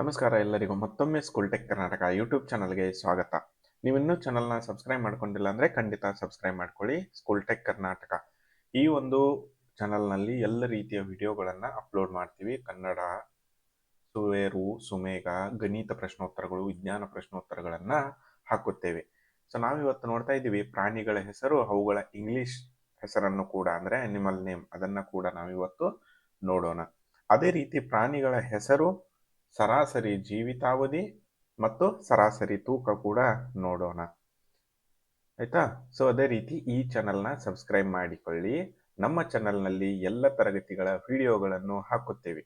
ನಮಸ್ಕಾರ ಎಲ್ಲರಿಗೂ ಮತ್ತೊಮ್ಮೆ ಸ್ಕೂಲ್ ಟೆಕ್ ಕರ್ನಾಟಕ ಯೂಟ್ಯೂಬ್ ಚಾನಲ್ಗೆ ಸ್ವಾಗತ. ನೀವು ಇನ್ನೂ ಚಾನಲ್ನ ಸಬ್ಸ್ಕ್ರೈಬ್ ಮಾಡ್ಕೊಂಡಿಲ್ಲ ಅಂದರೆ ಖಂಡಿತ ಸಬ್ಸ್ಕ್ರೈಬ್ ಮಾಡ್ಕೊಳ್ಳಿ. ಸ್ಕೂಲ್ ಟೆಕ್ ಕರ್ನಾಟಕ ಈ ಒಂದು ಚಾನಲ್ನಲ್ಲಿ ಎಲ್ಲ ರೀತಿಯ ವಿಡಿಯೋಗಳನ್ನು ಅಪ್ಲೋಡ್ ಮಾಡ್ತೀವಿ. ಕನ್ನಡ, ಸುವೇರು ಸುಮೇಗ ಗಣಿತ ಪ್ರಶ್ನೋತ್ತರಗಳು, ವಿಜ್ಞಾನ ಪ್ರಶ್ನೋತ್ತರಗಳನ್ನು ಹಾಕುತ್ತೇವೆ. ಸೊ ನಾವಿವತ್ತು ನೋಡ್ತಾ ಇದ್ದೀವಿ ಪ್ರಾಣಿಗಳ ಹೆಸರು, ಅವುಗಳ ಇಂಗ್ಲಿಷ್ ಹೆಸರನ್ನು ಕೂಡ ಅಂದರೆ ಅನಿಮಲ್ ನೇಮ್ ಅದನ್ನು ಕೂಡ ನಾವಿವತ್ತು ನೋಡೋಣ. ಅದೇ ರೀತಿ ಪ್ರಾಣಿಗಳ ಹೆಸರು ಸರಾಸರಿ ಜೀವಿತಾವಧಿ ಮತ್ತು ಸರಾಸರಿ ತೂಕ ಕೂಡ ನೋಡೋಣ. ಆಯ್ತಾ? ಸೊ ಅದೇ ರೀತಿ ಈ ಚಾನಲ್ನ ಸಬ್ಸ್ಕ್ರೈಬ್ ಮಾಡಿಕೊಳ್ಳಿ. ನಮ್ಮ ಚಾನಲ್ನಲ್ಲಿ ಎಲ್ಲ ತರಗತಿಗಳ ವಿಡಿಯೋಗಳನ್ನು ಹಾಕುತ್ತೇವೆ.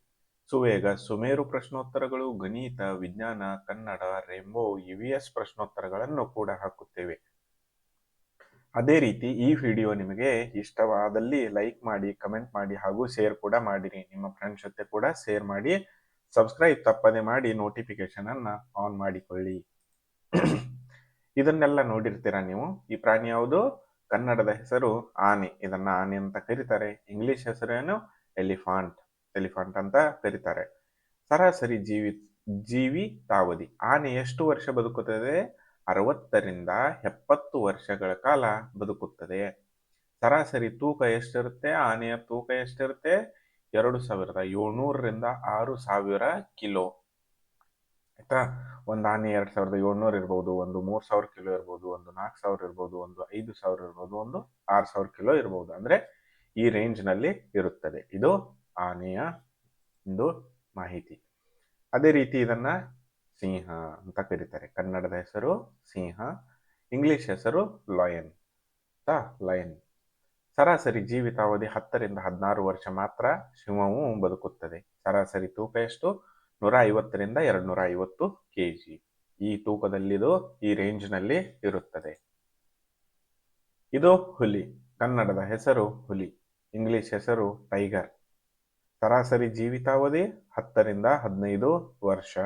ಸುವೇಗ, ಸುಮೇರು ಪ್ರಶ್ನೋತ್ತರಗಳು, ಗಣಿತ, ವಿಜ್ಞಾನ, Kannada, Rainbow E V S ಪ್ರಶ್ನೋತ್ತರಗಳನ್ನು ಕೂಡ ಹಾಕುತ್ತೇವೆ. ಅದೇ ರೀತಿ ಈ ವಿಡಿಯೋ ನಿಮಗೆ ಇಷ್ಟವಾದಲ್ಲಿ ಲೈಕ್ ಮಾಡಿ ಕಮೆಂಟ್ ಮಾಡಿ ಹಾಗೂ ಶೇರ್ ಕೂಡ ಮಾಡಿರಿ. ನಿಮ್ಮ ಫ್ರೆಂಡ್ಸ್ ಜೊತೆ ಕೂಡ ಶೇರ್ ಮಾಡಿ. ಸಬ್ಸ್ಕ್ರೈಬ್ ತಪ್ಪದೆ ಮಾಡಿ ನೋಟಿಫಿಕೇಶನ್ ಅನ್ನ ಆನ್ ಮಾಡಿಕೊಳ್ಳಿ. ಇದನ್ನೆಲ್ಲ ನೋಡಿರ್ತೀರಾ ನೀವು? ಈ ಪ್ರಾಣಿ ಯಾವುದು? ಕನ್ನಡದ ಹೆಸರು ಆನೆ. ಇದನ್ನ ಆನೆ ಅಂತ ಕರೀತಾರೆ. ಇಂಗ್ಲಿಷ್ ಹೆಸರೇನು ಎಲಿಫಾಂಟ್ ಎಲಿಫಾಂಟ್ ಅಂತ ಕರೀತಾರೆ. ಸರಾಸರಿ ಜೀವಿ ಜೀವಿತಾವಧಿ ಆನೆ ಎಷ್ಟು ವರ್ಷ ಬದುಕುತ್ತದೆ? ಅರವತ್ತರಿಂದ ಎಪ್ಪತ್ತು ವರ್ಷಗಳ ಕಾಲ ಬದುಕುತ್ತದೆ. ಸರಾಸರಿ ತೂಕ ಎಷ್ಟಿರುತ್ತೆ? ಆನೆಯ ತೂಕ ಎಷ್ಟಿರುತ್ತೆ? ಎರಡು ಸಾವಿರದ ಏಳ್ನೂರರಿಂದ ಆರು ಸಾವಿರ ಕಿಲೋ. ಆಯ್ತಾ? ಒಂದು ಆನೆ ಎರಡು ಸಾವಿರದ ಏಳ್ನೂರು ಇರ್ಬೋದು, ಒಂದು ಮೂರು ಸಾವಿರ ಕಿಲೋ ಇರ್ಬೋದು, ಒಂದು ನಾಲ್ಕು ಸಾವಿರ ಇರ್ಬೋದು, ಒಂದು ಐದು ಸಾವಿರ ಇರ್ಬೋದು, ಒಂದು ಆರು ಸಾವಿರ ಕಿಲೋ ಇರ್ಬೋದು. ಅಂದ್ರೆ ಈ ರೇಂಜ್ನಲ್ಲಿ ಇರುತ್ತದೆ. ಇದು ಆನೆಯ ಒಂದು ಮಾಹಿತಿ. ಅದೇ ರೀತಿ ಇದನ್ನ ಸಿಂಹ ಅಂತ ಕರೀತಾರೆ. ಕನ್ನಡದ ಹೆಸರು ಸಿಂಹ, ಇಂಗ್ಲಿಷ್ ಹೆಸರು ಲಾಯನ್. ಲಯನ್. ಸರಾಸರಿ ಜೀವಿತಾವಧಿ ಹತ್ತರಿಂದ ಹದಿನಾರು ವರ್ಷ ಮಾತ್ರ ಸಿಂಹವು ಬದುಕುತ್ತದೆ. ಸರಾಸರಿ ತೂಕ ಎಷ್ಟು? ನೂರ ಐವತ್ತರಿಂದ ಎರಡು ನೂರ ಐವತ್ತು ಕೆ ಜಿ ಈ ತೂಕದಲ್ಲಿದು, ಈ ರೇಂಜ್ನಲ್ಲಿ ಇರುತ್ತದೆ. ಇದು ಹುಲಿ. ಕನ್ನಡದ ಹೆಸರು ಹುಲಿ. ಇಂಗ್ಲಿಷ್ ಹೆಸರು ಟೈಗರ್. ಸರಾಸರಿ ಜೀವಿತಾವಧಿ ಹತ್ತರಿಂದ ಹದಿನೈದು ವರ್ಷ.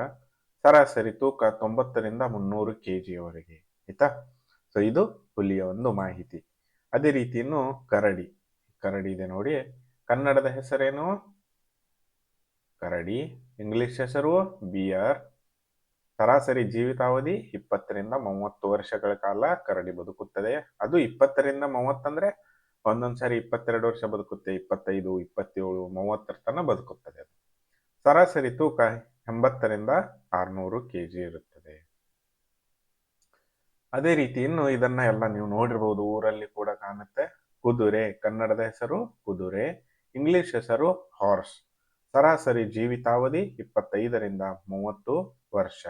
ಸರಾಸರಿ ತೂಕ ತೊಂಬತ್ತರಿಂದ ಮುನ್ನೂರು ಕೆ ಜಿಯವರೆಗೆ ಆಯ್ತಾ? ಸೊ ಇದು ಹುಲಿಯ ಒಂದು ಮಾಹಿತಿ. ಅದೇ ರೀತಿ ಇನ್ನು ಕರಡಿ. ಕರಡಿ ಇದೆ ನೋಡಿ. ಕನ್ನಡದ ಹೆಸರೇನು? ಕರಡಿ. ಇಂಗ್ಲಿಷ್ ಹೆಸರು ಬಿಯರ್ ಸರಾಸರಿ ಜೀವಿತಾವಧಿ ಇಪ್ಪತ್ತರಿಂದ ಮೂವತ್ತು ವರ್ಷಗಳ ಕಾಲ ಕರಡಿ ಬದುಕುತ್ತದೆ. ಅದು ಇಪ್ಪತ್ತರಿಂದ ಮೂವತ್ತಂದ್ರೆ ಒಂದೊಂದ್ಸಾರಿ ಇಪ್ಪತ್ತೆರಡು ವರ್ಷ ಬದುಕುತ್ತೆ. ಇಪ್ಪತ್ತೈದು, ಇಪ್ಪತ್ತೇಳು, ಮೂವತ್ತರ ತನಕ ಬದುಕುತ್ತದೆ ಸರಾಸರಿ ತೂಕ ಎಂಬತ್ತರಿಂದ ಆರ್ನೂರು ಕೆ ಜಿ ಇರುತ್ತದೆ ಅದೇ ರೀತಿ ಇನ್ನು ಇದನ್ನ ಎಲ್ಲ ನೀವು ನೋಡಿರ್ಬೋದು, ಊರಲ್ಲಿ ಕೂಡ ಕಾಣುತ್ತೆ. ಕುದುರೆ, ಕನ್ನಡದ ಹೆಸರು ಕುದುರೆ, ಇಂಗ್ಲಿಷ್ ಹೆಸರು ಹಾರ್ಸ್. ಸರಾಸರಿ ಜೀವಿತಾವಧಿ ಇಪ್ಪತ್ತೈದರಿಂದ ಮೂವತ್ತು ವರ್ಷ.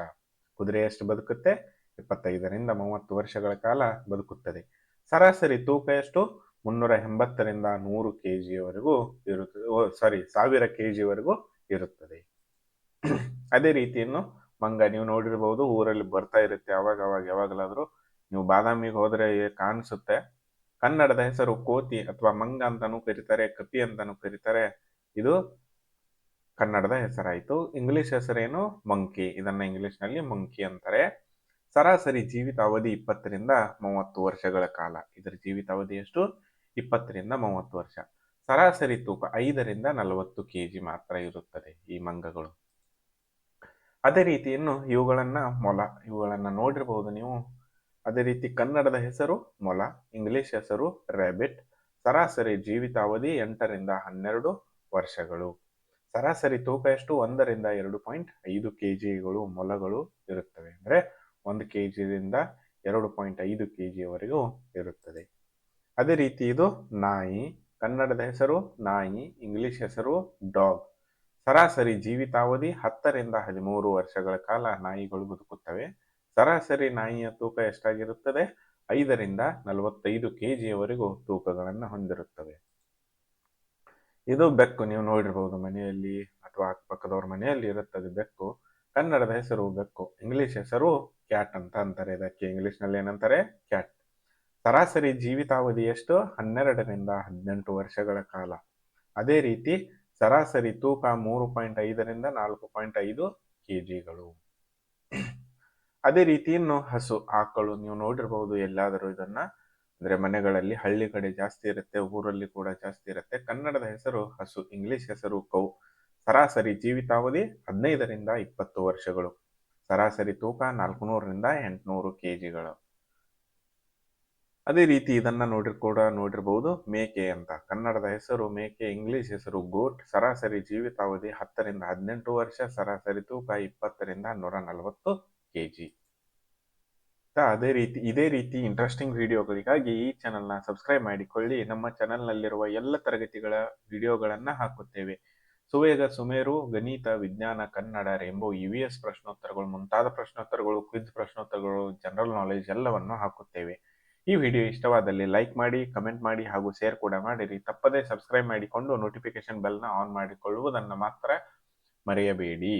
ಕುದುರೆ ಎಷ್ಟು ಬದುಕುತ್ತೆ? ಇಪ್ಪತ್ತೈದರಿಂದ ಮೂವತ್ತು ವರ್ಷಗಳ ಕಾಲ ಬದುಕುತ್ತದೆ. ಸರಾಸರಿ ತೂಕ ಎಷ್ಟು? ಮುನ್ನೂರ ಎಂಬತ್ತರಿಂದ ನೂರು ಕೆ ಜಿವರೆಗೂ ಇರುತ್ತದೆ ಸಾರಿ ಸಾವಿರ ಕೆ ಜಿವರೆಗೂ ಇರುತ್ತದೆ. ಅದೇ ರೀತಿ ಇನ್ನು ಮಂಗ ನೀವು ನೋಡಿರ್ಬೋದು, ಊರಲ್ಲಿ ಬರ್ತಾ ಇರುತ್ತೆ ಅವಾಗ ಅವಾಗ, ಯಾವಾಗಲಾದ್ರೂ. ನೀವು ಬಾದಾಮಿಗೆ ಹೋದ್ರೆ ಕಾಣಿಸುತ್ತೆ. ಕನ್ನಡದ ಹೆಸರು ಕೋತಿ ಅಥವಾ ಮಂಗ ಅಂತಾನೂ ಕರೀತಾರೆ ಕಪಿ ಅಂತಾನೂ ಕರೀತಾರೆ. ಇದು ಕನ್ನಡದ ಹೆಸರಾಯಿತು. ಇಂಗ್ಲಿಷ್ ಹೆಸರೇನು? ಮಂಕಿ. ಇದನ್ನ ಇಂಗ್ಲಿಷ್ನಲ್ಲಿ ಮಂಕಿ ಅಂತಾರೆ. ಸರಾಸರಿ ಜೀವಿತಾವಧಿ ಇಪ್ಪತ್ತರಿಂದ ಮೂವತ್ತು ವರ್ಷಗಳ ಕಾಲ. ಇದರ ಜೀವಿತಾವಧಿ ಎಷ್ಟು? ಇಪ್ಪತ್ತರಿಂದ ಮೂವತ್ತು ವರ್ಷ. ಸರಾಸರಿ ತೂಕ ಐದರಿಂದ ನಲವತ್ತು ಕೆಜಿ ಮಾತ್ರ ಇರುತ್ತದೆ ಈ ಮಂಗಗಳು. ಅದೇ ರೀತಿ ಇನ್ನು ಇವುಗಳನ್ನ ಮೊಲ, ಇವುಗಳನ್ನ ನೋಡಿರಬಹುದು ನೀವು. ಅದೇ ರೀತಿ ಕನ್ನಡದ ಹೆಸರು ಮೊಲ, ಇಂಗ್ಲಿಷ್ ಹೆಸರು ರ್ಯಾಬಿಟ್ ಸರಾಸರಿ ಜೀವಿತಾವಧಿ ಎಂಟರಿಂದ ಹನ್ನೆರಡು ವರ್ಷಗಳು. ಸರಾಸರಿ ತೂಕ ಎಷ್ಟು? ಒಂದರಿಂದ ಎರಡು ಪಾಯಿಂಟ್ ಐದು ಕೆ ಜಿಗಳು ಮೊಲಗಳು ಇರುತ್ತವೆ. ಅಂದರೆ ಒಂದು ಕೆ ಜಿಯಿಂದ ಎರಡು ಪಾಯಿಂಟ್ ಐದು ಕೆ ಜಿಯವರೆಗೂ ಇರುತ್ತದೆ. ಅದೇ ರೀತಿ ಇದು ನಾಯಿ, ಕನ್ನಡದ ಹೆಸರು ನಾಯಿ, ಇಂಗ್ಲಿಷ್ ಹೆಸರು ಡಾಗ್ ಸರಾಸರಿ ಜೀವಿತಾವಧಿ ಹತ್ತರಿಂದ ಹದಿಮೂರು ವರ್ಷಗಳ ಕಾಲ ನಾಯಿಗಳು ಬದುಕುತ್ತವೆ. ಸರಾಸರಿ ನಾಯಿಯ ತೂಕ ಎಷ್ಟಾಗಿರುತ್ತದೆ? ಐದರಿಂದ ನಲವತ್ತೈದು ಕೆ ಜಿಯವರೆಗೂ ತೂಕಗಳನ್ನು ಹೊಂದಿರುತ್ತವೆ. ಇದು ಬೆಕ್ಕು, ನೀವು ನೋಡಿರಬಹುದು ಮನೆಯಲ್ಲಿ ಅಥವಾ ಅಕ್ಕಪಕ್ಕದವ್ರ ಮನೆಯಲ್ಲಿ ಇರುತ್ತದೆ ಬೆಕ್ಕು. ಕನ್ನಡದ ಹೆಸರು ಬೆಕ್ಕು, ಇಂಗ್ಲಿಷ್ ಹೆಸರು ಕ್ಯಾಟ್ ಅಂತ ಅಂತಾರೆ. ಇದಕ್ಕೆ ಇಂಗ್ಲಿಷ್ನಲ್ಲಿ ಏನಂತಾರೆ? ಕ್ಯಾಟ್. ಸರಾಸರಿ ಜೀವಿತಾವಧಿ ಎಷ್ಟು? ಹನ್ನೆರಡರಿಂದ ಹದಿನೆಂಟು ವರ್ಷಗಳ ಕಾಲ. ಅದೇ ರೀತಿ ಸರಾಸರಿ ತೂಕ ಮೂರು ಪಾಯಿಂಟ್ ಐದರಿಂದ ನಾಲ್ಕು ಪಾಯಿಂಟ್ ಐದು ಕೆ ಜಿಗಳು ಅದೇ ರೀತಿ ಇನ್ನು ಹಸು, ಆಕಳು ನೀವು ನೋಡಿರಬಹುದು ಎಲ್ಲಾದರೂ ಇದನ್ನ. ಅಂದ್ರೆ ಮನೆಗಳಲ್ಲಿ ಹಳ್ಳಿ ಕಡೆ ಜಾಸ್ತಿ ಇರುತ್ತೆ, ಊರಲ್ಲಿ ಕೂಡ ಜಾಸ್ತಿ ಇರುತ್ತೆ. ಕನ್ನಡದ ಹೆಸರು ಹಸು, ಇಂಗ್ಲಿಷ್ ಹೆಸರು ಕೌ. ಸರಾಸರಿ ಜೀವಿತಾವಧಿ ಹದಿನೈದರಿಂದ ಇಪ್ಪತ್ತು ವರ್ಷಗಳು. ಸರಾಸರಿ ತೂಕ ನಾಲ್ಕುನೂರರಿಂದ ಎಂಟುನೂರು ಕೆಜಿಗಳು. ಅದೇ ರೀತಿ ಇದನ್ನ ನೋಡಿರ್, ಕೂಡ ನೋಡಿರಬಹುದು ಮೇಕೆ ಅಂತ. ಕನ್ನಡದ ಹೆಸರು ಮೇಕೆ, ಇಂಗ್ಲಿಷ್ ಹೆಸರು ಗೋಟ್. ಸರಾಸರಿ ಜೀವಿತಾವಧಿ ಹತ್ತರಿಂದ ಹದಿನೆಂಟು ವರ್ಷ, ಸರಾಸರಿ ತೂಕ ಇಪ್ಪತ್ತರಿಂದ ನೂರ ನಲವತ್ತು ಕೆಜಿ. ಅದೇ ರೀತಿ, ಇದೇ ರೀತಿ ಇಂಟ್ರೆಸ್ಟಿಂಗ್ ವಿಡಿಯೋಗಳಿಗಾಗಿ ಈ ಚಾನಲ್ನ ಸಬ್ಸ್ಕ್ರೈಬ್ ಮಾಡಿಕೊಳ್ಳಿ. ನಮ್ಮ ಚಾನಲ್ನಲ್ಲಿರುವ ಎಲ್ಲ ತರಗತಿಗಳ ವಿಡಿಯೋಗಳನ್ನು ಹಾಕುತ್ತೇವೆ. ಸುವೇಗ ಸುಮೇರು, ಗಣಿತ, ವಿಜ್ಞಾನ, Kannada, rainbow E V S ಪ್ರಶ್ನೋತ್ತರಗಳು, ಮುಂತಾದ ಪ್ರಶ್ನೋತ್ತರಗಳು ಕ್ವಿಜ್ ಪ್ರಶ್ನೋತ್ತರಗಳು ಜನರಲ್ ನಾಲೆಜ್ ಎಲ್ಲವನ್ನು ಹಾಕುತ್ತೇವೆ. ಈ ವಿಡಿಯೋ ಇಷ್ಟವಾದಲ್ಲಿ ಲೈಕ್ ಮಾಡಿ, ಕಮೆಂಟ್ ಮಾಡಿ ಹಾಗೂ ಶೇರ್ ಕೂಡ ಮಾಡಿರಿ. ತಪ್ಪದೇ ಸಬ್ಸ್ಕ್ರೈಬ್ ಮಾಡಿಕೊಂಡು ನೋಟಿಫಿಕೇಶನ್ ಬೆಲ್ನ ಆನ್ ಮಾಡಿಕೊಳ್ಳುವುದನ್ನು ಮಾತ್ರ ಮರೆಯಬೇಡಿ.